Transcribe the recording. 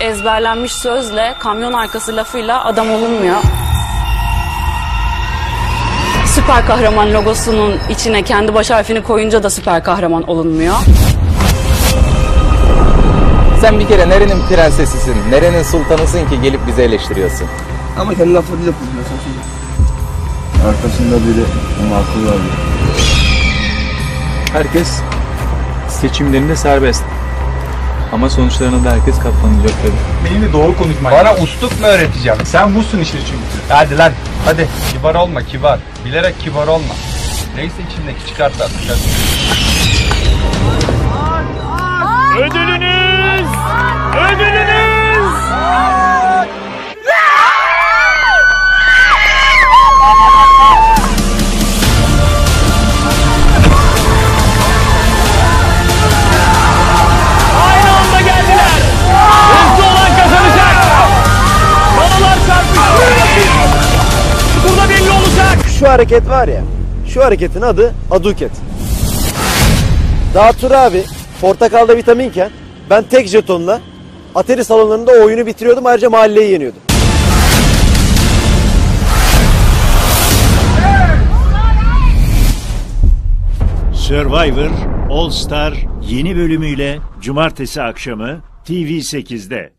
ezberlenmiş sözle, kamyon arkası lafıyla adam olunmuyor. Süper kahraman logosunun içine kendi baş harfini koyunca da süper kahraman olunmuyor. Sen bir kere nerenin prensesisin, nerenin sultanısın ki gelip bizi eleştiriyorsun? Ama kendi laflarıyla kullanıyorsun şimdi. Arkasında biri aklı vardı. Herkes seçimlerinde serbest. Ama sonuçlarına da herkes katlanacak tabii. Benimle doğru konuşmak Bana lazım. usluk mu öğreteceğim? Sen busun işte çünkü. Hadi lan hadi kibar olma kibar. Bilerek kibar olma. Neyse içindeki çıkart artık. hadi. Ödülünüz! Ödülünüz! Şu hareket var ya, şu hareketin adı aduket. Daha Tur abi portakalda vitaminken ben tek jetonla Atari salonlarında o oyunu bitiriyordum ayrıca mahalleyi yeniyordum. Survivor All Star yeni bölümüyle cumartesi akşamı TV8'de.